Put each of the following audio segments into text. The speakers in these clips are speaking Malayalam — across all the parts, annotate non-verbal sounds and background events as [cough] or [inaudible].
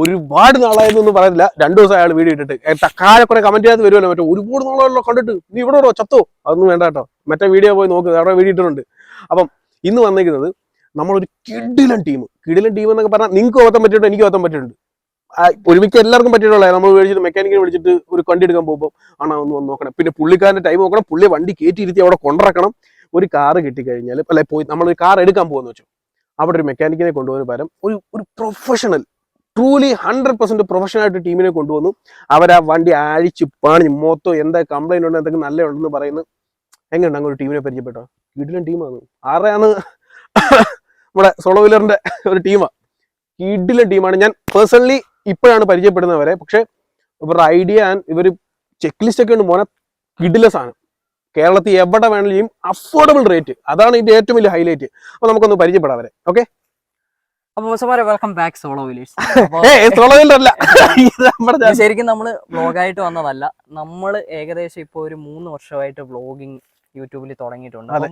ഒരുപാട് നാളായിരുന്നു പറയുന്നില്ല രണ്ടു ദിവസം അയാൾ വീഡിയോ ഇട്ടിട്ട്. താഴെ കുറെ കമന്റ് ചെയ്യാതെ വരുമല്ലോ. മറ്റേ ഒരുപാട് നാളായല്ലോ കണ്ടിട്ട്. നീ ഇവിടെ ഉണ്ടോ? ചത്തോ? അതൊന്നും വേണ്ട കേട്ടോ. മറ്റേ വീഡിയോ പോയി നോക്ക്. അവിടെ വീഡിയോ ഇട്ടിട്ടുണ്ട്. അപ്പം ഇന്ന് വന്നിരിക്കുന്നത് നമ്മളൊരു കിടിലൻ ടീം കിടിലൻ ടീം എന്നൊക്കെ പറഞ്ഞാൽ നിങ്ങൾക്ക് ഓത്താൻ പറ്റിയിട്ടുണ്ട് എനിക്ക് ഓത്താൻ പറ്റിയിട്ടുണ്ട്. ഒരുമിക്ക എല്ലാവർക്കും പറ്റിയിട്ടുള്ള നമ്മൾ മേടിച്ചിട്ട് മെക്കാനിക്കിനെ വിളിച്ചിട്ട് ഒരു വണ്ടി എടുക്കാൻ പോകുമ്പോൾ ആണോ ഒന്ന് നോക്കണം. പിന്നെ പുള്ളിക്കാരന്റെ ടൈം നോക്കണം. പുള്ളി വണ്ടി കയറ്റിയിരുത്തി അവിടെ കൊണ്ടിറക്കണം ഒരു കാറ് കിട്ടിക്കഴിഞ്ഞാൽ അല്ലെ പോയി നമ്മൾ ഒരു കാർ എടുക്കാൻ പോകുന്ന വെച്ചു. അവിടെ ഒരു മെക്കാനിക്കിനെ കൊണ്ടുവന്ന പകരം ഒരു ഒരു professional truly hundred percent professional ആയിട്ട് ടീമിനെ കൊണ്ടുവന്നു. അവർ ആ വണ്ടി അഴിച്ച് പണിഞ്ഞ് മൊത്തം എന്താ കംപ്ലൈന്റ് ഉണ്ട് എന്തൊക്കെ നല്ല ഉണ്ടെന്ന് പറയുന്നു. എങ്ങനെയുണ്ട് അങ്ങനെ ഒരു ടീമിനെ പരിചയപ്പെട്ടോ? കിടിലൻ ടീമാണ്. ആരെയാണ് നമ്മുടെ സോളോ വീലറിന്റെ ഒരു ടീമാണ് കിഡിലും ടീമാണ്. ഞാൻ പേഴ്സണലി ഇപ്പോഴാണ് പരിചയപ്പെടുന്നവരെ പക്ഷെ ഇവരുടെ ഐഡിയ ഇവർ ചെക്ക് ലിസ്റ്റ് ഒക്കെ ഉണ്ട്. മോനെ കിഡിലെ സാധനം. കേരളത്തിൽ എവിടെ വേണമെങ്കിലും അഫോർഡബിൾ റേറ്റ് അതാണ് ഇതിന്റെ ഏറ്റവും വലിയ ഹൈലൈറ്റ് അപ്പൊ നമുക്കൊന്ന് പരിചയപ്പെടാം അവരെ. ഓക്കെ വെൽക്കം ബാക്ക് സോളോ വില്ലേഴ്സ് ശരിക്കും നമ്മൾ വ്ളോഗായിട്ട് വന്നതല്ല. നമ്മൾ ഏകദേശം ഇപ്പൊ ഒരു മൂന്ന് വർഷമായിട്ട് വ്ളോഗിങ് യൂട്യൂബിൽ തുടങ്ങിയിട്ടുണ്ട്. അതെ.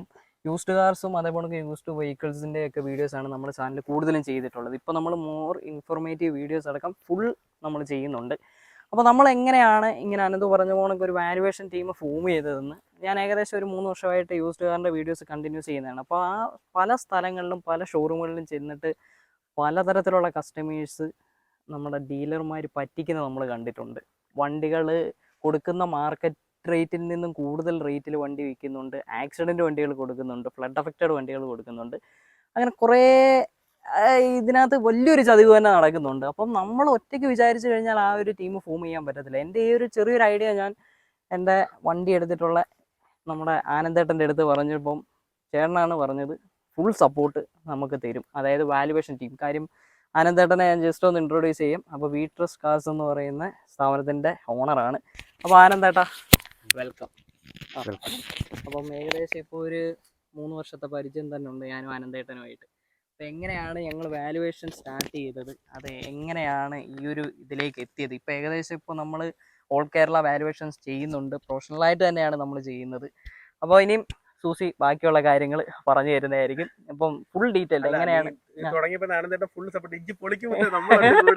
യൂസ്ഡ് കാർസും അതേപോലെ യൂസ്ഡ് വെഹിക്കിൾസിന്റെ ഒക്കെ വീഡിയോസ് ആണ് നമ്മുടെ ചാനൽ കൂടുതലും ചെയ്തിട്ടുള്ളത്. ഇപ്പൊ നമ്മൾ മോർ ഇൻഫോർമേറ്റീവ് വീഡിയോസ് അടക്കം ഫുൾ നമ്മൾ ചെയ്യുന്നുണ്ട്. അപ്പോൾ നമ്മൾ എങ്ങനെയാണ് ഇങ്ങനെ അനന്ത് പറഞ്ഞ പോണൊക്കെ ഒരു വാലുവേഷൻ ടീം ഫോം ചെയ്തതെന്ന് ഞാൻ ഏകദേശം ഒരു മൂന്ന് വർഷമായിട്ട് യൂസ്ഡ് കാറിന്റെ വീഡിയോസ് കണ്ടിന്യൂസ് ചെയ്യുന്നതാണ്. അപ്പോൾ ആ പല സ്ഥലങ്ങളിലും പല ഷോറൂമുകളിലും ചെന്നിട്ട് പലതരത്തിലുള്ള കസ്റ്റമേഴ്സ് നമ്മുടെ ഡീലർമാർ പറ്റിക്കുന്നത് നമ്മൾ കണ്ടിട്ടുണ്ട്. വണ്ടികൾ കൊടുക്കുന്ന മാർക്കറ്റ് റേറ്റിൽ നിന്നും കൂടുതൽ റേറ്റിൽ വണ്ടി വിൽക്കുന്നുണ്ട്. ആക്സിഡന്റ് വണ്ടികൾ കൊടുക്കുന്നുണ്ട്. ഫ്ലഡ് അഫക്റ്റഡ് വണ്ടികൾ കൊടുക്കുന്നുണ്ട്. അങ്ങനെ കുറേ ഇതിനകത്ത് വലിയൊരു ചതിവ് തന്നെ നടക്കുന്നുണ്ട്. അപ്പം നമ്മൾ ഒറ്റയ്ക്ക് വിചാരിച്ചു കഴിഞ്ഞാൽ ആ ഒരു ടീം ഫോം ചെയ്യാൻ പറ്റത്തില്ല. എന്റെ ഈ ഒരു ചെറിയൊരു ഐഡിയ ഞാൻ എന്റെ വണ്ടി എടുത്തിട്ടുള്ള നമ്മുടെ ആനന്ദേട്ടന്റെ അടുത്ത് പറഞ്ഞപ്പം ചേട്ടനാണ് പറഞ്ഞത് ഫുൾ സപ്പോർട്ട് നമുക്ക് തരും. അതായത് വാല്യുവേഷൻ ടീം കാര്യം ആനന്ദേട്ടനെ ഞാൻ ജസ്റ്റ് ഒന്ന് ഇൻട്രൊഡ്യൂസ് ചെയ്യും. അപ്പോൾ വീട്രസ് കാസ് എന്ന് പറയുന്ന സ്ഥാപനത്തിന്റെ ഓണറാണ് അപ്പോൾ ആനന്ദേട്ടാ. വെൽക്കം അപ്പം ഏകദേശം ഇപ്പോൾ ഒരു മൂന്ന് വർഷത്തെ പരിചയം തന്നെ ഉണ്ട് ഞാനും ആനന്ദേട്ടനുമായിട്ട്. അപ്പം എങ്ങനെയാണ് ഞങ്ങൾ വാല്യുവേഷൻ സ്റ്റാർട്ട് ചെയ്തത്? അത് എങ്ങനെയാണ് ഈ ഒരു ഇതിലേക്ക് എത്തിയത്? ഇപ്പോൾ ഏകദേശം ഇപ്പോൾ നമ്മൾ ഓൾ കേരള വാലുവേഷൻസ് ചെയ്യുന്നുണ്ട്. പ്രൊഫഷണലായിട്ട് തന്നെയാണ് നമ്മൾ ചെയ്യുന്നത്. അപ്പോൾ ഇനിയും സൂസി ബാക്കിയുള്ള കാര്യങ്ങൾ പറഞ്ഞു തരുന്നതായിരിക്കും. അപ്പം ഫുൾ ഡീറ്റെയിൽ എങ്ങനെയാണ്?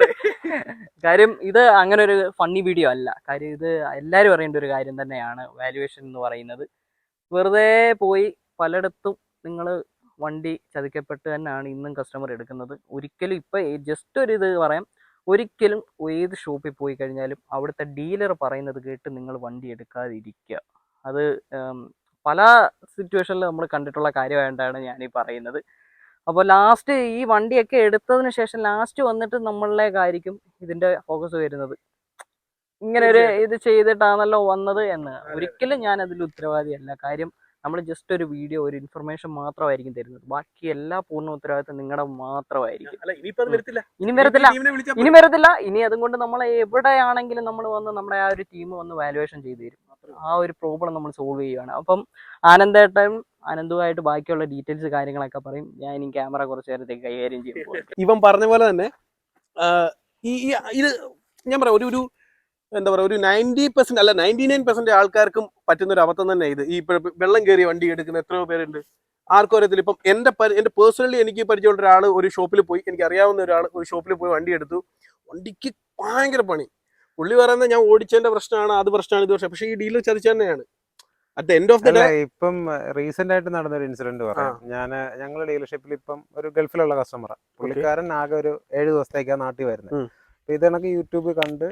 [laughs] കാര്യം ഇത് അങ്ങനെ ഒരു ഫണ്ണി വീഡിയോ അല്ല. കാര്യം ഇത് എല്ലാവരും അറിയേണ്ട ഒരു കാര്യം തന്നെയാണ് വാല്യുവേഷൻ എന്ന് പറയുന്നത്. വെറുതെ പോയി പലയിടത്തും നിങ്ങൾ വണ്ടി ചതിക്കപ്പെട്ട് തന്നെയാണ് ഇന്നും കസ്റ്റമർ എടുക്കുന്നത്. ഒരിക്കലും ഇപ്പം ജസ്റ്റ് ഒരു ഇത് പറയാം. ഒരിക്കലും ഏത് ഷോപ്പിൽ പോയി കഴിഞ്ഞാലും അവിടുത്തെ ഡീലർ പറയുന്നത് കേട്ട് നിങ്ങൾ വണ്ടി എടുക്കാതിരിക്കുക. അത് പല സിറ്റുവേഷനിൽ നമ്മൾ കണ്ടിട്ടുള്ള കാര്യമായിട്ടാണ് ഞാൻ ഈ പറയുന്നത്. അപ്പോൾ ലാസ്റ്റ് ഈ വണ്ടിയൊക്കെ എടുത്തതിന് ശേഷം ലാസ്റ്റ് വന്നിട്ട് നമ്മളിലേക്കായിരിക്കും ഇതിന്റെ ഫോക്കസ് വരുന്നത്. ഇങ്ങനെ ഒരു ഇത് ചെയ്തിട്ടാണല്ലോ വന്നത് എന്ന്. ഒരിക്കലും ഞാൻ അതിൽ ഉത്തരവാദിയല്ല. കാര്യം നമ്മൾ ജസ്റ്റ് ഒരു വീഡിയോ ഒരു ഇൻഫർമേഷൻ മാത്രമായിരിക്കും തരുന്നത്. ബാക്കി എല്ലാ പൂർണ ഉത്തരവാദിത്തം നിങ്ങളുടെ മാത്രമായിരിക്കും. ഇനി വരത്തില്ല. ഇനി വരത്തില്ല. ഇനി അതും കൊണ്ട് നമ്മൾ എവിടെയാണെങ്കിലും നമ്മൾ വന്ന് നമ്മുടെ ആ ഒരു ടീം വന്ന് വാലുവേഷൻ ചെയ്തു തരും. ആ ഒരു പ്രോബ്ലം നമ്മൾ സോൾവ് ചെയ്യുകയാണ് അപ്പം ആനന്ദേട്ടൻ ആനന്ദുമായിട്ട് ബാക്കിയുള്ള ഡീറ്റെയിൽസ് കാര്യങ്ങളൊക്കെ പറയും. ഞാൻ ഇനി ക്യാമറ കുറച്ച് നേരത്തേക്ക് കൈകാര്യം ചെയ്യും. ഇവൻ പറഞ്ഞ പോലെ തന്നെ ഈ ഇത് ഞാൻ പറയാം. ഒരു ഒരു എന്താ പറയുക ഒരു നയന്റി പെർസെന്റ് അല്ല നയന്റി നയൻ പെർസെന്റ് ആൾക്കാർക്കും പറ്റുന്ന ഒരു അബദ്ധം തന്നെ ഇത്. ഈ വെള്ളം കയറിയ വണ്ടി എടുക്കുന്ന എത്രയോ പേരുണ്ട്. ആർക്കും അറിയത്തില്ല ഇപ്പം എന്റെ പരി- എന്റെ പേഴ്സണലി എനിക്ക് പരിചയമുള്ള ഒരാൾ ഒരു ഷോപ്പിൽ പോയി. എനിക്ക് അറിയാവുന്ന ഒരാൾ ഒരു ഷോപ്പിൽ പോയി വണ്ടി എടുത്തു. വണ്ടിക്ക് ഭയങ്കര പണി. പുള്ളി പറയുന്നത് ഞാൻ ഓടിച്ചതിന്റെ പ്രശ്നമാണ് അത് പ്രശ്നമാണ് ഇത് പ്രശ്നം. പക്ഷേ ഈ ഡീലർ ചതിച്ച തന്നെയാണ്. At end of the day ഇപ്പം റീസെന്റ് ആയിട്ട് നടന്ന ഒരു ഇൻസിഡന്റ് പറയാം ഞാൻ ഞങ്ങളുടെ ഡീലർഷിപ്പിൽ ഇപ്പം ഒരു ഗൾഫിലുള്ള കസ്റ്റമറാണ് പുള്ളിക്കാരൻ ആകെ ഒരു ഏഴ് ദിവസത്തേക്കാണ് നാട്ടിൽ വരുന്നത് ഉം. അപ്പൊ ഇത് കണക്ക് യൂട്യൂബ് കണ്ട്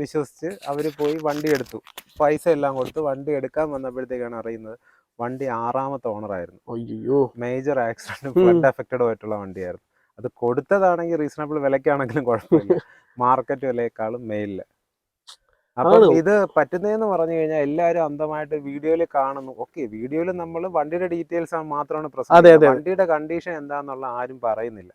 വിശ്വസിച്ച് അവർ പോയി വണ്ടി എടുത്തു. പൈസ എല്ലാം കൊടുത്ത് വണ്ടി എടുക്കാൻ വന്നപ്പോഴത്തേക്കാണ് അറിയുന്നത് വണ്ടി ആറാമത്തെ ഓണറായിരുന്നു അയ്യോ. മേജർ ആക്സിഡന്റ് ഫ്ലഡ് എഫക്റ്റഡ് ആയിട്ടുള്ള വണ്ടിയായിരുന്നു. അത് കൊടുത്തതാണെങ്കിൽ റീസണബിൾ വിലക്കാണെങ്കിലും കുഴപ്പമില്ല. [laughs] മാർക്കറ്റ് വിലയേക്കാളും മെയിലിൽ അപ്പം ഇത് പറ്റുന്നതെന്ന് പറഞ്ഞു കഴിഞ്ഞാൽ എല്ലാവരും അന്ധമായിട്ട് വീഡിയോയിൽ കാണുന്നു. ഓക്കെ വീഡിയോയിൽ നമ്മൾ വണ്ടിയുടെ ഡീറ്റെയിൽസ് മാത്രമാണ് പ്രശ്നം. വണ്ടിയുടെ കണ്ടീഷൻ എന്താന്നുള്ള ആരും പറയുന്നില്ല.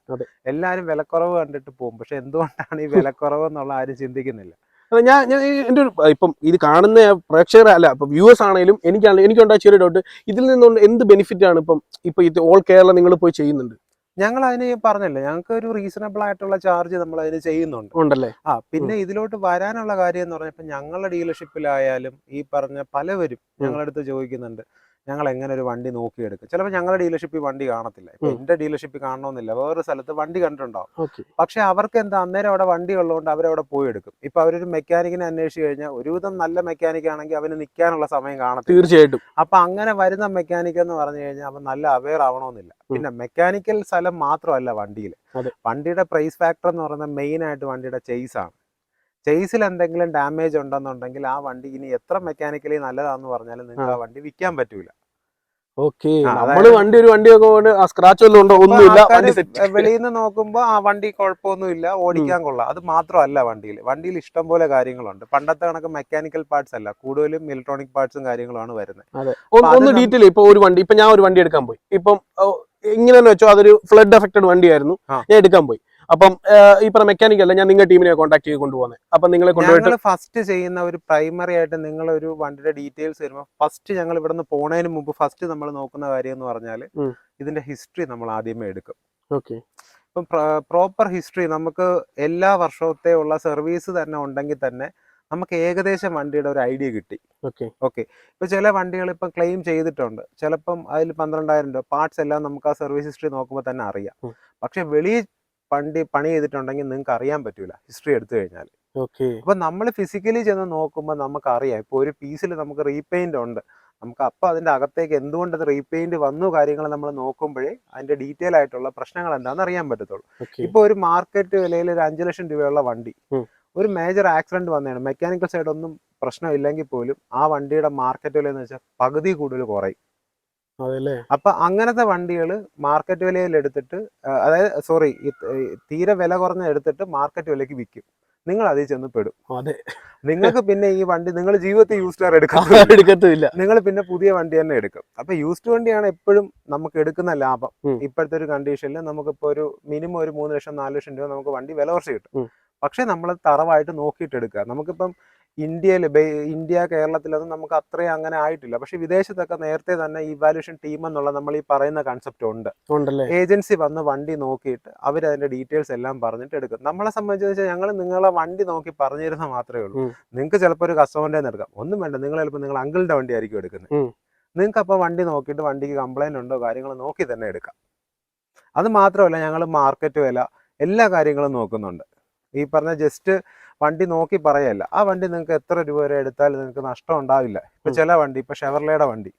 എല്ലാവരും വിലക്കുറവ് കണ്ടിട്ട് പോകും. പക്ഷെ എന്തുകൊണ്ടാണ് ഈ വിലക്കുറവ് എന്നുള്ള ആരും ചിന്തിക്കുന്നില്ല. ഞാൻ ഞാൻ എന്റെ ഒരു ഇപ്പം ഇത് കാണുന്ന പ്രേക്ഷകർ അല്ല ഇപ്പം വ്യൂവേഴ്സ് ആണെങ്കിലും എനിക്കാണെങ്കിലും എനിക്കുണ്ടായ ചെറിയ ഡൗട്ട് ഇതിൽ നിന്നുകൊണ്ട് എന്ത് ബെനിഫിറ്റ് ആണ് ഇപ്പം ഇപ്പം ഇത് ഓൾ കേരള നിങ്ങൾ പോയി ചെയ്യുന്നുണ്ട്? ഞങ്ങൾ അതിന് പറഞ്ഞല്ലോ ഞങ്ങൾക്ക് ഒരു റീസണബിൾ ആയിട്ടുള്ള ചാർജ് നമ്മൾ അതിന് ചെയ്യുന്നുണ്ട്. ഉണ്ടല്ലേ? ആ പിന്നെ ഇതിലോട്ട് വരാനുള്ള കാര്യം എന്ന് പറഞ്ഞാൽ ഇപ്പം ഞങ്ങളുടെ ഡീലർഷിപ്പിലായാലും ഈ പറഞ്ഞ പലവരും ഞങ്ങളുടെ അടുത്ത് ചോദിക്കുന്നുണ്ട്. ഞങ്ങൾ എങ്ങനെ ഒരു വണ്ടി നോക്കിയെടുക്കും? ചിലപ്പോൾ ഞങ്ങളുടെ ഡീലർഷിപ്പിൽ വണ്ടി കാണത്തില്ല. ഇപ്പൊ. എന്റെ ഡീലർഷിപ്പിൽ കാണണമെന്നില്ല വേറൊരു സ്ഥലത്ത് വണ്ടി കണ്ടിട്ടുണ്ടാവും. പക്ഷെ അവർക്ക് എന്താ അന്നേരം അവിടെ വണ്ടി ഉള്ളതുകൊണ്ട് അവരവിടെ പോയി എടുക്കും. ഇപ്പൊ അവരൊരു മെക്കാനിക്കിനെ അന്വേഷിച്ച് കഴിഞ്ഞാൽ ഒരുവിധം നല്ല മെക്കാനിക് ആണെങ്കിൽ അവന് നിൽക്കാനുള്ള സമയം കാണത്തില്ല. തീർച്ചയായിട്ടും. അപ്പൊ അങ്ങനെ വരുന്ന മെക്കാനിക് എന്ന് പറഞ്ഞു കഴിഞ്ഞാൽ അവൻ നല്ല അവയർ ആവണമെന്നില്ല പിന്നെ മെക്കാനിക്കൽ സ്ഥലം മാത്രമല്ല വണ്ടിയിൽ. വണ്ടിയുടെ പ്രൈസ് ഫാക്ടർ എന്ന് പറയുന്നത് മെയിൻ ആയിട്ട് വണ്ടിയുടെ ചെയ്സ് ആണ്. ചെയ്സിൽ എന്തെങ്കിലും ഡാമേജ് ഉണ്ടെന്നുണ്ടെങ്കിൽ ആ വണ്ടി ഇനി എത്ര മെക്കാനിക്കലി നല്ലതാന്ന് പറഞ്ഞാലും നിങ്ങൾക്ക് ആ വണ്ടി വിൽക്കാൻ പറ്റൂല. ഓക്കെ. നമ്മൾ വണ്ടി ഒരു വണ്ടിയൊക്കെ കൊണ്ട് ആ സ്ക്രാച്ച് ഒന്നും ഉണ്ടോ? ഒന്നുമില്ല വെളിയിൽ നിന്ന് നോക്കുമ്പോൾ ആ വണ്ടി കുഴപ്പമൊന്നുമില്ല ഓടിക്കാൻ കൊള്ളാം. അത് മാത്രമല്ല വണ്ടിയിൽ. വണ്ടിയിൽ ഇഷ്ടം പോലെ കാര്യങ്ങളുണ്ട്. പണ്ടത്തെ കണക്ക് മെക്കാനിക്കൽ പാർട്സ് അല്ല. കൂടുതലും ഇലക്ട്രോണിക് പാർട്സും കാര്യങ്ങളാണ് വരുന്നത്. ഒന്ന് ഡീറ്റെയിൽ ഇപ്പൊ ഒരു വണ്ടി ഇപ്പൊ ഞാൻ ഒരു വണ്ടി എടുക്കാൻ പോയി. ഇപ്പം തന്നെ വെച്ചോ? അതൊരു ഫ്ലഡ് എഫക്റ്റഡ് വണ്ടിയായിരുന്നു. ഞാൻ എടുക്കാൻ പോയി. അപ്പം ഈ പറഞ്ഞ മെക്കാനിക് അല്ല ഞാൻ നിങ്ങളുടെ ടീമിനെ കോൺടാക്ട് ചെയ്ത് കൊണ്ടുപോകുന്നത് അപ്പൊ നിങ്ങളെ കൊണ്ടുപോയിട്ട് ഫസ്റ്റ് ചെയ്യുന്ന ഒരു പ്രൈമറി ആയിട്ട് നിങ്ങൾ ഒരു വണ്ടിയുടെ ഡീറ്റെയിൽസ് വരുമ്പോൾ ഫസ്റ്റ് ഞങ്ങൾ ഇവിടെ നിന്ന് പോണതിന് മുമ്പ് ഫസ്റ്റ് നമ്മൾ നോക്കുന്ന കാര്യം എന്ന് പറഞ്ഞാൽ ഇതിന്റെ ഹിസ്റ്ററി നമ്മൾ ആദ്യമേ എടുക്കും. ഓക്കെ. ഇപ്പം പ്രോപ്പർ ഹിസ്റ്ററി നമുക്ക് എല്ലാ വർഷത്തെ ഉള്ള സർവീസ് തന്നെ ഉണ്ടെങ്കിൽ തന്നെ നമുക്ക് ഏകദേശം വണ്ടിയുടെ ഒരു ഐഡിയ കിട്ടി. ഓക്കെ. ഓക്കെ. ഇപ്പൊ ചില വണ്ടികൾ ഇപ്പം ക്ലെയിം ചെയ്തിട്ടുണ്ട്. ചിലപ്പം അതിൽ പന്ത്രണ്ടായിരം രൂപ പാർട്സ് എല്ലാം നമുക്ക് ആ സർവീസ് ഹിസ്റ്ററി നോക്കുമ്പോൾ തന്നെ അറിയാം. പക്ഷെ വെളിയിൽ വണ്ടി പണി ചെയ്തിട്ടുണ്ടെങ്കിൽ നിങ്ങൾക്ക് അറിയാൻ പറ്റൂല ഹിസ്റ്ററി എടുത്തു കഴിഞ്ഞാൽ ഓക്കെ. അപ്പൊ നമ്മൾ ഫിസിക്കലി ചെന്ന് നോക്കുമ്പോൾ നമുക്ക് അറിയാം ഇപ്പൊ ഒരു പീസിൽ നമുക്ക് റീപെയിന്റ് ഉണ്ട്. നമുക്ക് അപ്പോൾ അതിന്റെ അകത്തേക്ക് എന്തുകൊണ്ട് അത് റീപെയിന്റ് വന്നു കാര്യങ്ങൾ നമ്മൾ നോക്കുമ്പോഴേ അതിന്റെ ഡീറ്റെയിൽ ആയിട്ടുള്ള പ്രശ്നങ്ങൾ എന്താണെന്ന് അറിയാൻ പറ്റത്തുള്ളൂ. ഇപ്പൊ ഒരു മാർക്കറ്റ് വിലയിൽ ഒരു അഞ്ചു ലക്ഷം രൂപയുള്ള വണ്ടി. ഒരു മേജർ ആക്സിഡന്റ് വന്നതാണ് മെക്കാനിക്കൽ സൈഡ് ഒന്നും പ്രശ്നമില്ലെങ്കിൽ പോലും ആ വണ്ടിയുടെ മാർക്കറ്റ് വില എന്ന് വെച്ചാൽ പകുതി കൂടുതൽ കുറയും. അതല്ലേ? അപ്പൊ അങ്ങനത്തെ വണ്ടികൾ മാർക്കറ്റ് വിലയിൽ എടുത്തിട്ട് അതായത് സോറി തീരെ വില കുറഞ്ഞ എടുത്തിട്ട് മാർക്കറ്റ് വിലയ്ക്ക് വിൽക്കും. നിങ്ങൾ അതിൽ ചെന്ന് പെടും. അതെ. നിങ്ങൾക്ക് പിന്നെ ഈ വണ്ടി നിങ്ങൾ ജീവിതത്തിൽ യൂസ് കാർ എടുക്കും എടുക്കത്തില്ല നിങ്ങൾ പിന്നെ പുതിയ വണ്ടി തന്നെ എടുക്കും. അപ്പൊ യൂസ്ഡ് വണ്ടിയാണ് എപ്പോഴും നമുക്ക് എടുക്കുന്ന ലാഭം. ഇപ്പോഴത്തെ ഒരു കണ്ടീഷനിൽ നമുക്കിപ്പോ ഒരു മിനിമം ഒരു മൂന്ന് ലക്ഷം നാല് ലക്ഷം രൂപ നമുക്ക് വണ്ടി വില കുറച്ച് കിട്ടും. പക്ഷെ നമ്മൾ തറവായിട്ട് നോക്കിയിട്ട് എടുക്കുക നമുക്കിപ്പം ഇന്ത്യയിൽ ഇന്ത്യ കേരളത്തിലൊന്നും നമുക്ക് അത്രയും അങ്ങനെ ആയിട്ടില്ല. പക്ഷെ വിദേശത്തൊക്കെ നേരത്തെ തന്നെ ഇവാലുവേഷൻ ടീം എന്നുള്ള നമ്മൾ ഈ പറയുന്ന കൺസെപ്റ്റ് ഉണ്ട്. ഏജൻസി വന്ന് വണ്ടി നോക്കിയിട്ട് അവർ അതിന്റെ ഡീറ്റെയിൽസ് എല്ലാം പറഞ്ഞിട്ട് എടുക്കും. നമ്മളെ സംബന്ധിച്ച് വെച്ചാൽ ഞങ്ങൾ നിങ്ങളെ വണ്ടി നോക്കി പറഞ്ഞിരുന്ന മാത്രമേ ഉള്ളൂ. നിങ്ങൾക്ക് ചിലപ്പോൾ ഒരു കസ്റ്റമറിന്റെ എടുക്കാം. ഒന്നും വേണ്ട. നിങ്ങൾ ചിലപ്പോൾ നിങ്ങൾ അങ്കിളിന്റെ വണ്ടി ആയിരിക്കും എടുക്കുന്നത് നിങ്ങൾക്ക് അപ്പോൾ വണ്ടി നോക്കിയിട്ട് വണ്ടിക്ക് കംപ്ലൈന്റ് ഉണ്ടോ കാര്യങ്ങൾ നോക്കി തന്നെ എടുക്കാം. അത് മാത്രമല്ല ഞങ്ങൾ മാർക്കറ്റ് വില എല്ലാ കാര്യങ്ങളും നോക്കുന്നുണ്ട്. ഈ പറഞ്ഞ ജസ്റ്റ് വണ്ടി നോക്കി പറയല്ല. ആ വണ്ടി നിങ്ങൾക്ക് എത്ര രൂപ വരെ എടുത്താൽ നിങ്ങൾക്ക് നഷ്ടം ഉണ്ടാവില്ല. ഇപ്പൊ. ചില വണ്ടി ഇപ്പൊ ഷെവർലയുടെ വണ്ടി.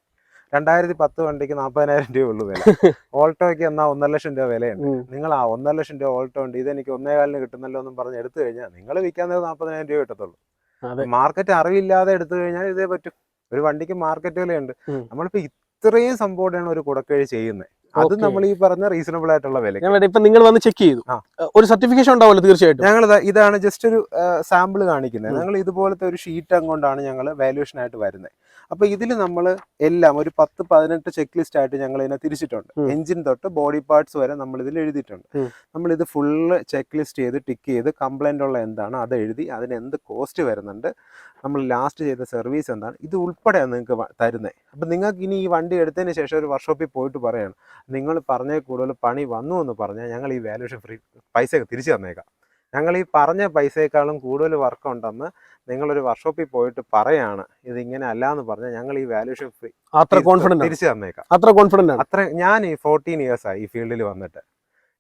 രണ്ടായിരത്തി പത്ത് വണ്ടിക്ക് നാൽപ്പതിനായിരം രൂപ ഉള്ളൂ വില. [laughs] ഓൾട്ടോയ്ക്ക് എന്നാ ഒന്നര ലക്ഷം രൂപ വിലയുണ്ട്. നിങ്ങൾ ആ ഒന്നര ലക്ഷം രൂപ ഓൾട്ടോ ഉണ്ട് ഇതെനിക്ക് ഒന്നേകാലിന് കിട്ടുന്നല്ലോ എന്നും പറഞ്ഞ് എടുത്തു കഴിഞ്ഞാൽ നിങ്ങൾ വിൽക്കാൻ നേരം നാൽപ്പതിനായിരം രൂപ കിട്ടത്തുള്ളൂ. മാർക്കറ്റ് അറിവില്ലാതെ എടുത്തു കഴിഞ്ഞാൽ ഇതേ പറ്റും. ഒരു വണ്ടിക്ക് മാർക്കറ്റ് വിലയുണ്ട്. നമ്മളിപ്പോ ഇത്രയും സംഭവമാണ് ഒരു കുടക്കഴി ചെയ്യുന്നത് അത് നമ്മൾ ഈ പറഞ്ഞ റീസണബിൾ ആയിട്ടുള്ള വില ഞങ്ങളുടെ ഇപ്പൊ നിങ്ങൾ വന്ന് ചെക്ക് ചെയ്തു. ഒരു സർട്ടിഫിക്കേഷൻ ഉണ്ടാവില്ല തീർച്ചയായിട്ടും? ഞങ്ങൾ ഇതാണ് ജസ്റ്റ് ഒരു സാമ്പിൾ കാണിക്കുന്നത്. ഞങ്ങൾ ഇതുപോലത്തെ ഒരു ഷീറ്റ് അങ്ങോട്ടാണ് ഞങ്ങൾ വാല്യുവേഷൻ ആയിട്ട് വരുന്നത്. അപ്പൊ ഇതിൽ നമ്മൾ എല്ലാം ഒരു പത്ത് പതിനെട്ട് ചെക്ക് ലിസ്റ്റ് ആയിട്ട് ഞങ്ങൾ ഇതിനെ തിരിച്ചിട്ടുണ്ട്. എഞ്ചിൻ തൊട്ട് ബോഡി പാർട്സ് വരെ നമ്മൾ ഇതിൽ എഴുതിയിട്ടുണ്ട്. നമ്മൾ ഇത് ഫുള്ള് ചെക്ക് ലിസ്റ്റ് ചെയ്ത് ടിക്ക് ചെയ്ത് കംപ്ലൈന്റ് ഉള്ള എന്താണ് അത് എഴുതി അതിന് എന്ത് കോസ്റ്റ് വരുന്നുണ്ട് നമ്മൾ ലാസ്റ്റ് ചെയ്ത സർവീസ് എന്താണ്? ഇത് ഉൾപ്പെടെയാണ് നിങ്ങൾക്ക് തരുന്നത് അപ്പം നിങ്ങൾക്ക് ഇനി ഈ വണ്ടി എടുത്തതിന് ശേഷം ഒരു വർക്ക്ഷോപ്പിൽ പോയിട്ട് പറയണം നിങ്ങൾ പറഞ്ഞ കൂടുതൽ പണി വന്നു എന്ന് പറഞ്ഞാൽ ഞങ്ങൾ ഈ വാല്യൂഷൻ ഫ്രീ പൈസ തിരിച്ചു തന്നേക്കാം. ഞങ്ങൾ ഈ പറഞ്ഞ പൈസയേക്കാളും കൂടുതൽ വർക്ക് ഉണ്ടെന്ന് നിങ്ങളൊരു വർക്ക്ഷോപ്പിൽ പോയിട്ട് പറയാണ്. ഇത് ഇങ്ങനെ അല്ല എന്ന് പറഞ്ഞാൽ ഞങ്ങൾ ഈ വാല്യൂഷൻ ഫ്രീ അത്ര കോൺഫിഡൻസ് തിരിച്ചു തന്നേക്കാം. അത്ര കോൺഫിഡൻസ് അത്ര ഞാൻ ഈ ഫോർട്ടീൻ ഇയേഴ്സ് ആയി ഈ ഫീൽഡിൽ വന്നിട്ട്.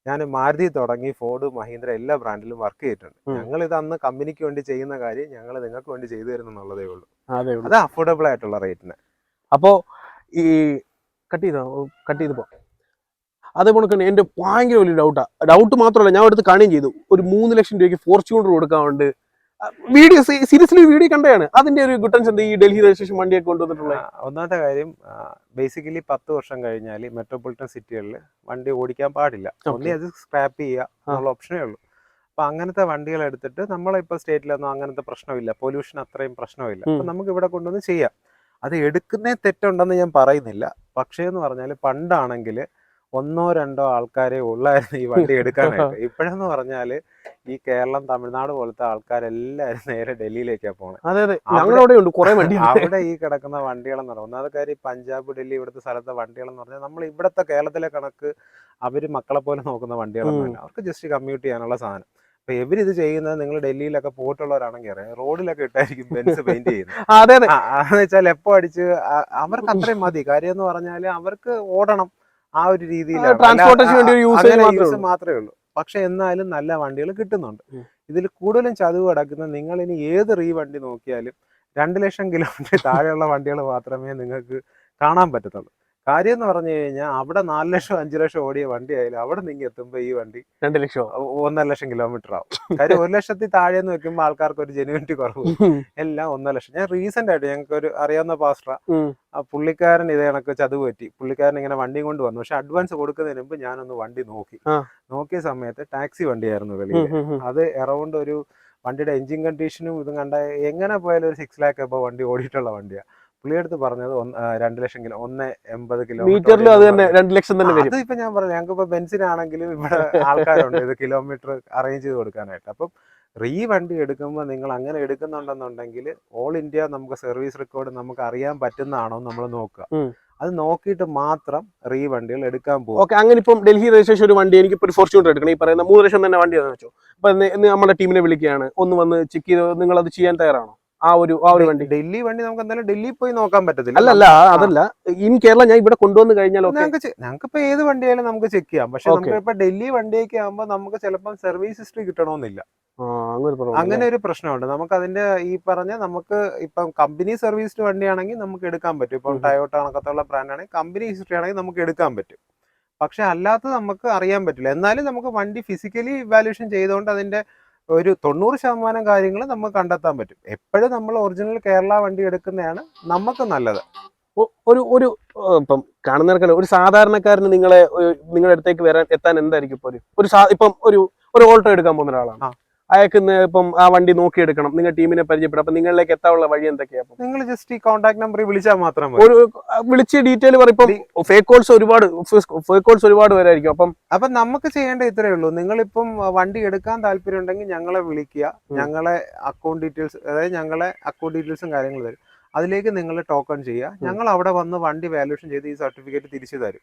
ഞാൻ മാരുതി തുടങ്ങി ഫോർഡ് മഹീന്ദ്ര എല്ലാ ബ്രാൻഡിലും വർക്ക് ചെയ്തിട്ടുണ്ട്. ഞങ്ങൾ ഇത് അന്ന് കമ്പനിക്ക് വേണ്ടി ചെയ്യുന്ന കാര്യം ഞങ്ങൾ നിങ്ങൾക്ക് വേണ്ടി ചെയ്തു തരുന്നു എന്നുള്ളതേ ഉള്ളൂ. അതെ അഫോർഡബിൾ ആയിട്ടുള്ള റേറ്റിന് അപ്പോ ഈ കട്ട് ചെയ്തോ? കട്ട് ചെയ്ത് പോ. അതേപോലെ തന്നെ എന്റെ ഭയങ്കര വലിയ ഡൗട്ടാ ഡൗട്ട് മാത്രമല്ല ഞാൻ എടുത്ത് കാണുകയും ചെയ്തു. ഒരു മൂന്ന് ലക്ഷം രൂപയ്ക്ക് ഫോർച്യൂണർ കൊടുക്കാറുണ്ട് വീഡിയോ സീരിയസ്ലി വീഡിയോ കണ്ടതാണ്. അതിന്റെ ഒരു ഗുട്ടൻസ് എന്താ ഈ ഡൽഹി രജിസ്ട്രേഷൻ വണ്ടിയൊക്കെ കൊണ്ടുവന്നിട്ടുള്ളത്. ഒന്നാമത്തെ കാര്യം ബേസിക്കലി പത്ത് വർഷം കഴിഞ്ഞാൽ മെട്രോപൊളിറ്റൻ സിറ്റികളിൽ വണ്ടി ഓടിക്കാൻ പാടില്ല. ഒന്നേ അത് സ്ക്രാപ്പ് ചെയ്യുക എന്നുള്ള ഓപ്ഷനേ ഉള്ളൂ. അപ്പൊ അങ്ങനത്തെ വണ്ടികൾ എടുത്തിട്ട് നമ്മളിപ്പോ സ്റ്റേറ്റിലൊന്നും അങ്ങനത്തെ പ്രശ്നമില്ല. പൊല്യൂഷൻ അത്രയും പ്രശ്നമില്ല. അപ്പൊ നമുക്ക് ഇവിടെ കൊണ്ടുവന്ന് ചെയ്യാം. അത് എടുക്കുന്നേ തെറ്റുണ്ടെന്ന് ഞാൻ പറയുന്നില്ല. പക്ഷേ എന്ന് പറഞ്ഞാൽ പണ്ടാണെങ്കിൽ ഒന്നോ രണ്ടോ ആൾക്കാരെ ഉള്ളായിരുന്നു ഈ വണ്ടി എടുക്കാനായിട്ട്. [laughs] ഇപ്പോഴെന്ന് പറഞ്ഞാൽ ഈ കേരളം തമിഴ്നാട് പോലത്തെ ആൾക്കാരെല്ലാരും നേരെ ഡൽഹിയിലേക്കാണ് പോണത് അതെ അതെ. അവിടെ- ഞങ്ങളവിടെ ഉണ്ട് കുറെ വണ്ടി അവിടെ ഈ കിടക്കുന്ന വണ്ടികളെന്ന് പറഞ്ഞാൽ ഒന്നാമത്തെ കാര്യം പഞ്ചാബ് ഡൽഹി ഇവിടുത്തെ സ്ഥലത്തെ വണ്ടികളെന്ന് പറഞ്ഞാൽ നമ്മൾ ഇവിടുത്തെ കേരളത്തിലെ കണക്ക് അവർ മക്കളെ പോലെ നോക്കുന്ന വണ്ടികളൊന്നുമല്ല അവർക്ക് ജസ്റ്റ് കമ്മ്യൂട്ട് ചെയ്യാനുള്ള സാധനം. അപ്പൊ ഇവരിത് ചെയ്യുന്നത് നിങ്ങൾ ഡൽഹിയിലൊക്കെ പോയിട്ടുള്ളവരാണെങ്കിൽ അറിയാം. റോഡിലൊക്കെ ഇട്ടായിരിക്കും ബെൻസ് പെയിന്റ് ചെയ്യുന്നത്. [laughs] അതെ അതെ. വെച്ചാൽ എപ്പോ അടിച്ച് അവർക്ക് അത്രയും മതി. കാര്യം എന്ന് പറഞ്ഞാൽ അവർക്ക് ഓടണം. ആ ഒരു രീതിയിലാണ്. യൂസ് മാത്രമേ ഉള്ളൂ. പക്ഷെ എന്നാലും നല്ല വണ്ടികൾ കിട്ടുന്നുണ്ട്. ഇതിൽ കൂടുതലും ചതിവ് കിടക്കുന്ന നിങ്ങൾ ഇനി ഏത് റീ വണ്ടി നോക്കിയാലും രണ്ട് ലക്ഷം കിലോമീറ്റർ താഴെയുള്ള വണ്ടികൾ മാത്രമേ നിങ്ങൾക്ക് കാണാൻ പറ്റത്തുള്ളൂ. കാര്യം എന്ന് പറഞ്ഞു കഴിഞ്ഞാൽ അവിടെ നാല് ലക്ഷം അഞ്ചു ലക്ഷം ഓടിയ വണ്ടി ആയാലും അവിടെ നിങ്ങൾ എത്തുമ്പോൾ ഈ വണ്ടി രണ്ട് ലക്ഷം? ഒന്നര ലക്ഷം കിലോമീറ്റർ ആവും. കാര്യം ഒരു ലക്ഷത്തിൽ താഴെ എന്ന് വെക്കുമ്പോൾ ആൾക്കാർക്ക് ഒരു ജെനുവിനിറ്റി കുറവ്. എല്ലാം ഒന്നര ലക്ഷം. ഞാൻ റീസെന്റ് ആയിട്ട് ഞങ്ങൾക്ക് ഒരു അറിയാവുന്ന പാസ്റ്റർ ആ പുള്ളിക്കാരൻ ഇത് കണക്ക് ചതുവ് പറ്റി. പുള്ളിക്കാരൻ ഇങ്ങനെ വണ്ടി കൊണ്ട് വന്നു. പക്ഷെ അഡ്വാൻസ് കൊടുക്കുന്നതിന് മുമ്പ് ഞാനൊന്ന് വണ്ടി നോക്കി. നോക്കിയ സമയത്ത് ടാക്സി വണ്ടിയായിരുന്നു വെളിയിൽ അത് എറൗണ്ട് ഒരു വണ്ടിയുടെ എഞ്ചിൻ കണ്ടീഷനും ഇതും കണ്ട എങ്ങനെ പോയാലും ഒരു സിക്സ് ലാക്ക് അപ്പൊ വണ്ടി ഓടിയിട്ടുള്ള വണ്ടിയാ. പുള്ളിയെടുത്ത് പറഞ്ഞത് രണ്ട് ലക്ഷം കിലോ ഒന്ന് എൺപത് കിലോമീറ്ററിലും അത് തന്നെ രണ്ട് ലക്ഷം തന്നെ വരും. ഇപ്പൊ ഞാൻ പറഞ്ഞു ഞങ്ങൾക്ക് ഇപ്പൊ ബെൻസിനാണെങ്കിലും ഇവിടെ ആൾക്കാരുണ്ട് ഇത് കിലോമീറ്റർ അറേഞ്ച് ചെയ്ത് കൊടുക്കാനായിട്ട്. അപ്പം റീ വണ്ടി എടുക്കുമ്പോൾ നിങ്ങൾ അങ്ങനെ എടുക്കുന്നുണ്ടെന്നുണ്ടെങ്കിൽ ഓൾ ഇന്ത്യ നമുക്ക് സർവീസ് റെക്കോർഡ് നമുക്ക് അറിയാൻ പറ്റുന്നതാണോ നമ്മൾ നോക്കുക. അത് നോക്കിയിട്ട് മാത്രം റീ വണ്ടികൾ എടുക്കാൻ പോകും ഓക്കെ അങ്ങനെ ഇപ്പം ഡൽഹി രജിസ്ട്രേഷൻ ഒരു വണ്ടി എനിക്ക് ഒരു ഫോർച്യൂണർ എടുക്കണം. ഈ പറയുന്ന മൂന്ന് ലക്ഷം തന്നെ വണ്ടി വെച്ചോ. അപ്പൊ നമ്മുടെ ടീമിനെ വിളിക്കുകയാണ്. ഒന്ന് വന്ന് ചെക്ക് ചെയ്ത് നിങ്ങൾ അത് ചെയ്യാൻ തയ്യാറാണോ? ആ ഒരു ആ ഒരു വണ്ടി. ഡൽഹി വണ്ടി നമുക്ക് എന്തായാലും ഡൽഹി പോയി നോക്കാൻ പറ്റത്തില്ല. അല്ലല്ല അതല്ല. ഇൻ കേരള ഞാൻ ഇവിടെ കൊണ്ടുവന്ന് കഴിഞ്ഞാൽ ഞങ്ങൾക്ക് ഞങ്ങൾക്കിപ്പോ ഇപ്പൊ ഏത് വണ്ടിയായാലും നമുക്ക് ചെക്ക് ചെയ്യാം. പക്ഷെ നമുക്ക് ഇപ്പൊ ഡൽഹി വണ്ടിയൊക്കെ ആകുമ്പോൾ നമുക്ക് ചിലപ്പം സർവീസ് ഹിസ്റ്ററി കിട്ടണമെന്നില്ല. അങ്ങനെ ഒരു പ്രശ്നമുണ്ട്. നമുക്ക് അതിന്റെ ഈ പറഞ്ഞ നമുക്ക് ഇപ്പം കമ്പനി സർവീസ്ഡ് വണ്ടിയാണെങ്കിൽ നമുക്ക് എടുക്കാൻ പറ്റും. ഇപ്പം. ടയോട്ട കണക്കത്തുള്ള ബ്രാൻഡ് ആണെങ്കിൽ കമ്പനി ഹിസ്റ്ററി ആണെങ്കിൽ നമുക്ക് എടുക്കാൻ പറ്റും. പക്ഷെ അല്ലാത്തത് നമുക്ക് അറിയാൻ പറ്റില്ല. എന്നാലും നമുക്ക് വണ്ടി ഫിസിക്കലി ഇവാലുവേഷൻ ചെയ്തുകൊണ്ട് അതിന്റെ ഒരു തൊണ്ണൂറ് ശതമാനം കാര്യങ്ങൾ നമുക്ക് കണ്ടെത്താൻ പറ്റും. എപ്പോഴും നമ്മൾ ഒറിജിനൽ കേരള വണ്ടി എടുക്കുന്നതാണ് നമുക്ക് നല്ലത്. ഒരു ഒരു ഇപ്പം കാണുന്നവർക്കല്ല ഒരു സാധാരണക്കാരന് നിങ്ങളെ നിങ്ങളുടെ അടുത്തേക്ക് വരാൻ എത്താൻ എന്തായിരിക്കും ഇപ്പൊ ഒരു ഒരു ഇപ്പം ഒരു ഒരു ഓൾട്ടോ എടുക്കാൻ പോകുന്ന ഒരാളാണ്. അയാൾക്ക് ഇപ്പം ആ വണ്ടി നോക്കിയെടുക്കണം. നിങ്ങൾ ടീമിനെ പരിചയപ്പെടും. അപ്പൊ നിങ്ങളിലേക്ക് എത്താനുള്ള വഴി എന്തൊക്കെയാ നിങ്ങൾ ജസ്റ്റ് ഈ കോൺടാക്ട് നമ്പറിൽ വിളിച്ചാൽ മാത്രം മതി. ഒരു വിളിച്ച് ഡീറ്റെയിൽ പറയും ഇപ്പം ഫേക്ക് കോൾസ് ഒരുപാട് ഫേക്ക് കോൾസ് ഒരുപാട് പേരായിരിക്കും. അപ്പം അപ്പൊ നമുക്ക് ചെയ്യേണ്ട ഇത്രയേ ഉള്ളൂ. നിങ്ങളിപ്പം വണ്ടി എടുക്കാൻ താല്പര്യം ഉണ്ടെങ്കിൽ ഞങ്ങളെ വിളിക്കുക. ഞങ്ങളെ അക്കൗണ്ട് ഡീറ്റെയിൽസ് അതായത് ഞങ്ങളെ അക്കൗണ്ട് ഡീറ്റെയിൽസും കാര്യങ്ങളും തരും. അതിലേക്ക് നിങ്ങൾ ടോക്കൺ ചെയ്യുക. ഞങ്ങൾ അവിടെ വന്ന് വണ്ടി വാല്യൂഷൻ ചെയ്ത് ഈ സർട്ടിഫിക്കറ്റ് തിരിച്ചു തരും.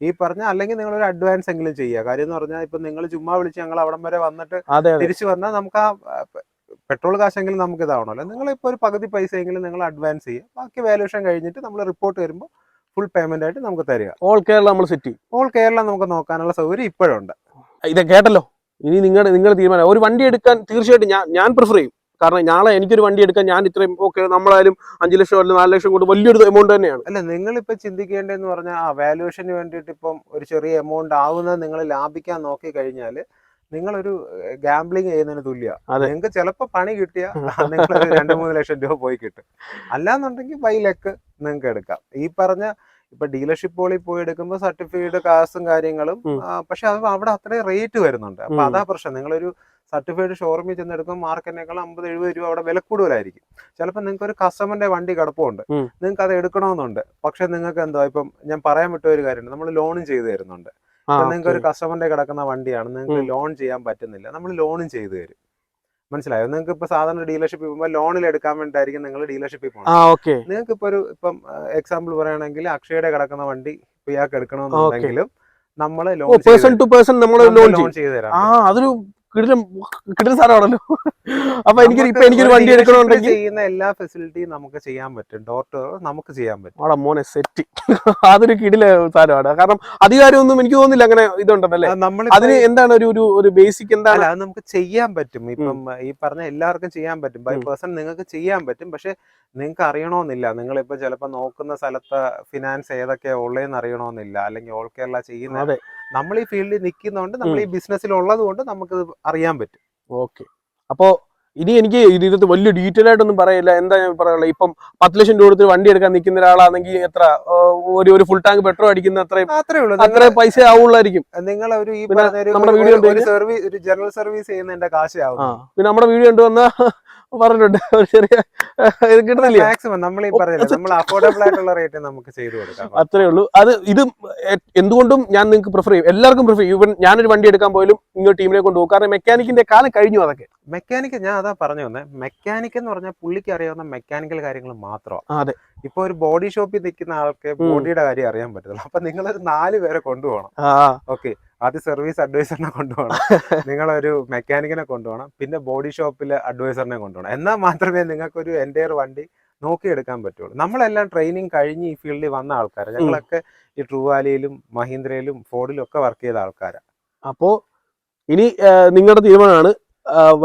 ഈ പറഞ്ഞ അല്ലെങ്കിൽ നിങ്ങൾ ഒരു അഡ്വാൻസ് എങ്കിലും ചെയ്യുക. കാര്യം എന്ന് പറഞ്ഞാൽ ഇപ്പൊ നിങ്ങൾ ചുമ്മാ വിളിച്ച് ഞങ്ങൾ അവിടം വരെ വന്നിട്ട് തിരിച്ചു വന്നാൽ നമുക്ക് ആ പെട്രോൾ കാശെങ്കിലും നമുക്ക് ഇതാവണമല്ലോ. നിങ്ങൾ ഇപ്പോൾ ഒരു പകുതി പൈസ എങ്കിലും നിങ്ങൾ അഡ്വാൻസ് ചെയ്യുക. ബാക്കി വാല്യൂഷൻ കഴിഞ്ഞിട്ട് നമ്മൾ റിപ്പോർട്ട് വരുമ്പോൾ ഫുൾ പേയ്മെന്റ് ആയിട്ട് നമുക്ക് തരിക. ഓൾ കേരള നമ്മൾ സെറ്റ് ഓൾ കേരള നമുക്ക് നോക്കാനുള്ള സൗകര്യം ഇപ്പോഴുണ്ട്. ഇത് കേട്ടല്ലോ. ഇനി നിങ്ങൾ നിങ്ങൾ തീരുമാനം. ഒരു വണ്ടി എടുക്കാൻ തീർച്ചയായിട്ടും ഞാൻ ഞാൻ പ്രിഫർ ചെയ്യും. കാരണം നാളെ എനിക്കൊരു വണ്ടി എടുക്കാൻ ഞാൻ ഇത്രയും ഓക്കെ നമ്മളായാലും അഞ്ച് ലക്ഷം അല്ലെങ്കിൽ നാല് ലക്ഷം കൊണ്ട് വലിയൊരു എമൗണ്ട് തന്നെയാണ്. അല്ല നിങ്ങൾ ഇപ്പൊ ചിന്തിക്കേണ്ടതെന്ന് പറഞ്ഞാൽ ആ വാല്യുവേഷന് വേണ്ടിയിട്ട് ഇപ്പം ഒരു ചെറിയ എമൗണ്ട് ആവുന്നത് നിങ്ങൾ ലാഭിക്കാൻ നോക്കി കഴിഞ്ഞാൽ നിങ്ങളൊരു ഗാംബ്ലിങ് ചെയ്യുന്നതിന് തുല്യ. നിങ്ങൾക്ക് ചിലപ്പോൾ പണി കിട്ടിയ നിങ്ങൾ രണ്ട് മൂന്ന് ലക്ഷം രൂപ പോയി കിട്ടും. അല്ലാന്നുണ്ടെങ്കിൽ ബൈ ലെക്ക് നിങ്ങൾക്ക് എടുക്കാം. ഈ പറഞ്ഞ ഇപ്പൊ ഡീലർഷിപ്പുകളിൽ പോയി എടുക്കുമ്പോൾ സർട്ടിഫിക്കറ്റ് കാസും കാര്യങ്ങളും പക്ഷെ അത് അവിടെ അത്രയും റേറ്റ് വരുന്നുണ്ട്. അപ്പൊ. അതാ പ്രശ്നം. നിങ്ങളൊരു സർട്ടിഫൈഡ് ഷോറൂമിൽ ചെന്നെടുക്കുമ്പോൾ മാർക്കറ്റിനേക്കാൾ അമ്പത് എഴുപത് രൂപ അവിടെ വില കൂടുതലായിരിക്കും. ചിലപ്പോൾ നിങ്ങൾക്ക് ഒരു കസ്റ്റമറിന്റെ വണ്ടി കിടപ്പുണ്ട്. നിങ്ങൾക്ക് അത് എടുക്കണമെന്നുണ്ട്. പക്ഷെ നിങ്ങൾക്ക് എന്തോ ഇപ്പം ഞാൻ പറയാൻ വിട്ട ഒരു കാര്യമുണ്ട്. നമ്മൾ ലോണും ചെയ്തു തരുന്നുണ്ട്. നിങ്ങൾക്ക് ഒരു കസ്റ്റമറിന്റെ കിടക്കുന്ന വണ്ടിയാണ്. നിങ്ങൾക്ക് ലോൺ ചെയ്യാൻ പറ്റുന്നില്ല. നമ്മൾ ലോണും ചെയ്തു തരും. മനസ്സിലായോ? നിങ്ങൾക്ക് ഇപ്പൊ സാധാരണ ഡീലർഷിപ്പ് പോകുമ്പോൾ ലോണിൽ എടുക്കാൻ വേണ്ടിയിട്ടായിരിക്കും നിങ്ങൾ ഡീലർഷിപ്പിൽ പോകുന്നത് ഓക്കെ. നിങ്ങൾക്ക് ഇപ്പൊ ഒരു ഇപ്പം എക്സാമ്പിൾ പറയുകയാണെങ്കിൽ അക്ഷയുടെ കിടക്കുന്ന വണ്ടി ഇപ്പൊ ഇയാൾക്ക് എടുക്കണമെന്നുണ്ടെങ്കിലും നമ്മൾ ലോൺ ടു പേഴ്സൺ നമ്മൾ ലോൺ ചെയ്തു തരാം. അതൊരു കിടിലം കിടിലം സാധനമാണല്ലോ. അപ്പൊ എനിക്ക് ഇപ്പൊ എനിക്കൊരു വണ്ടി എടുക്കണമെന്നുണ്ടെങ്കിൽ ചെയ്യുന്ന എല്ലാ ഫെസിലിറ്റിയും നമുക്ക് ചെയ്യാൻ പറ്റും. ഡോർ ടു ഡോർ നമുക്ക് ചെയ്യാൻ പറ്റും. അവിടെ മോനെ സെറ്റ് അതൊരു കിടില സാധനമാണ്. കാരണം അധികാരമൊന്നും എനിക്ക് തോന്നുന്നില്ല അങ്ങനെ ഇതുണ്ടല്ലേ നമ്മൾ അതിന് എന്താണ് ഒരു ഒരു ഒരു ബേസിക് എന്താണ്? അത് നമുക്ക് ചെയ്യാൻ പറ്റും. ഇപ്പം ഈ പറഞ്ഞ എല്ലാവർക്കും ചെയ്യാൻ പറ്റും. ബൈ. പേഴ്സൺ നിങ്ങൾക്ക് ചെയ്യാൻ പറ്റും. പക്ഷെ നിങ്ങൾക്ക് അറിയണമെന്നില്ല. നിങ്ങളിപ്പോ ചിലപ്പോ നോക്കുന്ന സ്ഥലത്ത് ഫിനാൻസ് ഏതൊക്കെയാ ഉള്ളതെന്ന് അറിയണമെന്നില്ല. അല്ലെങ്കിൽ ഓൾ കേരള ചെയ്യുന്ന അതെ. നമ്മൾ ഈ ഫീൽഡിൽ നിൽക്കുന്നതുകൊണ്ട് നമ്മൾ ഈ ബിസിനസ്സിൽ ഉള്ളതുകൊണ്ട് നമുക്ക് അറിയാൻ പറ്റും. ഓക്കെ. അപ്പോ ഇനി എനിക്ക് ഇതിനകത്ത് വലിയ ഡീറ്റെയിൽ ആയിട്ടൊന്നും പറയില്ല. എന്താ ഞാൻ പറയാനുള്ളത്? ഇപ്പം പത്ത് ലക്ഷം രൂപ കൊടുത്ത് വണ്ടി എടുക്കാൻ നിൽക്കുന്ന ഒരാളാണെങ്കിൽ എത്ര? ഒരു ഒരു ഫുൾ ടാങ്ക് പെട്രോൾ അടിക്കുന്ന അത്രയും അത്രേ ഉള്ളൂ. അത്ര പൈസ ആവുള്ളായിരിക്കും. നിങ്ങൾ ഒരു ഈ നമ്മുടെ വീഡിയോ കണ്ടു സർവീസ് ഒരു ജനറൽ സർവീസ് ചെയ്യുന്നതിന്റെ കാശ് ആവും. പിന്നെ നമ്മുടെ വീഡിയോ കണ്ടു വന്ന പറഞ്ഞിട്ടുണ്ട്. ചെറിയ ഇത് കിട്ടുന്നില്ല മാക്സിമം നമ്മൾ ഈ പറഞ്ഞില്ല നമ്മൾ അഫോർഡബിൾ ആയിട്ടുള്ള റേറ്റ് നമുക്ക് ചെയ്തു കൊടുക്കാം. [laughs] അത്രേ ഉള്ളൂ. അത് ഇത് എന്തുകൊണ്ടും ഞാൻ നിങ്ങൾക്ക് പ്രിഫർ ചെയ്യും. എല്ലാവർക്കും പ്രിഫർ ചെയ്യും. ഇവൻ ഞാനൊരു വണ്ടി എടുക്കാൻ പോലും നിങ്ങൾ ടീമിനെ കൊണ്ടുപോകും കാരണം മെക്കാനിക്കിന്റെ കാലം കഴിഞ്ഞു അതൊക്കെ. മെക്കാനിക് ഞാൻ അതാ പറഞ്ഞു വന്നേ. മെക്കാനിക് എന്ന് പറഞ്ഞാൽ പുള്ളിക്ക് അറിയാവുന്ന മെക്കാനിക്കൽ കാര്യങ്ങൾ മാത്രം മാത്രമാണ് അതെ. ഇപ്പൊ ഒരു ബോഡി ഷോപ്പിൽ നിൽക്കുന്ന ആൾക്ക് ബോഡിയുടെ കാര്യം അറിയാൻ പറ്റത്തില്ല. അപ്പൊ നിങ്ങൾ നാല് പേരെ കൊണ്ടുപോകണം. ഓക്കെ ആദ്യം സർവീസ് അഡ്വൈസറിനെ കൊണ്ടുപോകണം. [laughs] നിങ്ങളൊരു മെക്കാനിക്കിനെ കൊണ്ടുപോകണം. പിന്നെ ബോഡി ഷോപ്പിലെ അഡ്വൈസറിനെ കൊണ്ടുപോകണം. എന്നാൽ മാത്രമേ നിങ്ങൾക്കൊരു എന്റെയർ വണ്ടി നോക്കിയെടുക്കാൻ പറ്റുള്ളൂ. നമ്മളെല്ലാം ട്രെയിനിങ് കഴിഞ്ഞ് ഈ ഫീൽഡിൽ വന്ന ആൾക്കാരാണ് ഞങ്ങളൊക്കെ ഈ ട്രൂവാലിയിലും മഹീന്ദ്രയിലും ഫോർഡിലും ഒക്കെ വർക്ക് ചെയ്ത ആൾക്കാരാണ് അപ്പോ ഇനി നിങ്ങളുടെ തീരുമാനമാണ്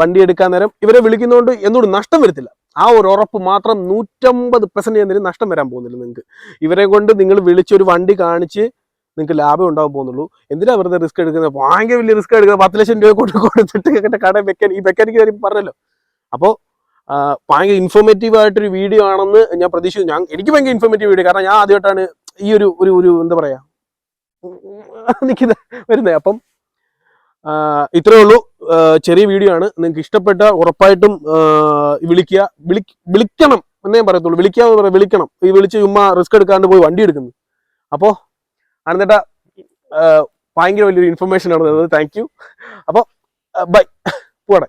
വണ്ടി എടുക്കാൻ നേരം ഇവരെ വിളിക്കുന്നതുകൊണ്ട് എന്നോട് നഷ്ടം വരത്തില്ല. ആ ഒരു ഉറപ്പ് മാത്രം നൂറ്റമ്പത് പെർസെന്റ് എന്തെങ്കിലും നഷ്ടം വരാൻ പോകുന്നില്ല നിങ്ങൾക്ക്. ഇവരെ കൊണ്ട് നിങ്ങൾ വിളിച്ചൊരു വണ്ടി കാണിച്ച് നിങ്ങൾക്ക് ലാഭം ഉണ്ടാവാൻ പോകുന്നുള്ളൂ. എന്തിനാ വെറുതെ റിസ്ക് എടുക്കുന്നത്? ഭയങ്കര വലിയ റിസ്ക് എടുക്കുന്നത്. പത്ത് ലക്ഷം രൂപ കൊണ്ട് കൊടുത്തിട്ട് ഇങ്ങനെ കട മെക്കാനിക് ഈ മെക്കാനിക്ക് കാര്യം പറഞ്ഞല്ലോ. അപ്പോൾ ഭയങ്കര ഇൻഫോർമേറ്റീവ് ആയിട്ടൊരു വീഡിയോ ആണെന്ന് ഞാൻ പ്രതീക്ഷിച്ചു ഞാൻ എനിക്ക് ഭയങ്കര ഇൻഫോർമേറ്റീവ് വീഡിയോ കാരണം ഞാൻ ആദ്യമായിട്ടാണ് ഈ ഒരു ഒരു ഒരു എന്താ പറയാ? നിൽക്കുന്നത് വരുന്നത് അപ്പം ഇത്രയേ ഉള്ളൂ. ചെറിയ വീഡിയോ ആണ്. നിങ്ങൾക്ക് ഇഷ്ടപ്പെട്ട ഉറപ്പായിട്ടും വിളിക്കുക. വിളി വിളിക്കണം എന്നേ പറയത്തുള്ളൂ. വിളിക്കാന്ന് പറയാം വിളിക്കണം. ഈ വിളിച്ച് ചുമ്മാ റിസ്ക് എടുക്കാണ്ട് പോയി വണ്ടി എടുക്കുന്നു. അപ്പോൾ ആനന്ദേട്ട ഭയങ്കര വലിയൊരു ഇൻഫർമേഷൻ ആണ് തന്നത്. താങ്ക് യു അപ്പോൾ ബൈ പോടെ